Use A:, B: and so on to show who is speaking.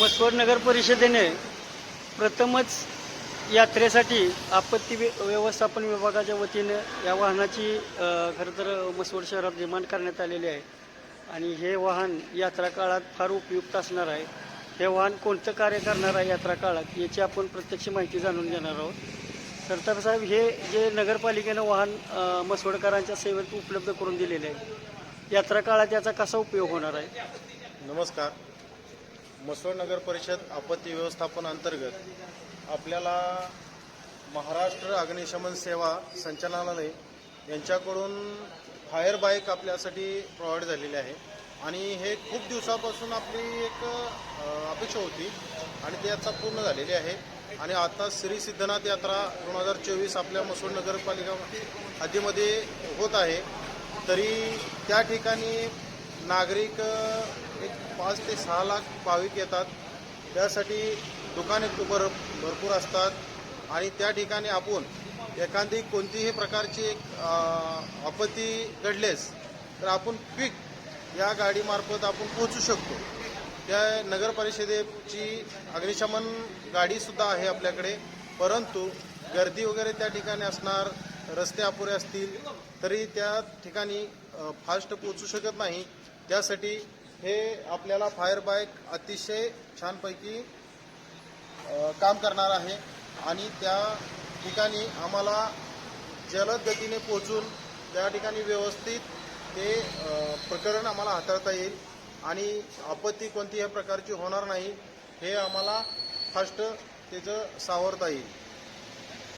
A: मसवड नगर परिषदेने प्रथमच यात्रेसाठी आपत्ती व्य- व्यवस्थापन विभागाच्या वतीनं या वाहनाची खरं तर मसवड शहरात निर्माण करण्यात आलेली आहे. आणि हे वाहन यात्रा काळात फार उपयुक्त असणार आहे. हे वाहन कोणतं कार्य करणार आहे यात्रा काळात याची आपण प्रत्यक्ष माहिती जाणून घेणार आहोत. तर साहेब हे जे नगरपालिकेनं वाहन मसवडकरांच्या सेवेत उपलब्ध करून दिलेले आहे यात्रा काळात याचा कसा उपयोग होणार आहे?
B: नमस्कार. मसवड नगर परिषद आपत्ती व्यवस्थापन अंतर्गत आपल्याला महाराष्ट्र अग्निशमन सेवा संचालनालय यांच्याकडून फायर बाईक आपल्यासाठी प्रोव्हाइड झालेली आहे. आणि हे खूप दिवसापासून आपली एक अपेक्षा होती आणि ती आता पूर्ण झालेली आहे. आणि आता श्री सिद्धनाथ यात्रा दोन हजार चोवीस आपल्या मसवड नगरपालिका हद्दीमध्ये होत आहे. तरी त्या ठिकाणी नागरिक एक पाच ते सहा लाख भाविक येतात. त्यासाठी दुकाने भर भरपूर असतात. आणि त्या ठिकाणी आपण एखादी कोणतीही प्रकारची एक आपत्ती घडलेस तर आपण क्विक या गाडीमार्फत आपण पोहोचू शकतो. त्या नगर परिषदेची अग्निशमन गाडीसुद्धा आहे आपल्याकडे. परंतु गर्दी वगैरे त्या ठिकाणी असणार रस्ते अपुरे असतील तरी त्या ठिकाणी फास्ट पोचू शकत नाही. त्यासाठी हे आपल्याला फायर बाईक अतिशय छानपैकी काम करणार आहे. आणि त्या ठिकाणी आम्हाला जलद गतीने पोचून त्या ठिकाणी व्यवस्थित ते प्रकरण आम्हाला हाताळता येईल. आणि आपत्ती कोणतीही प्रकारची होणार नाही हे आम्हाला फास्ट त्याचं सावरता येईल.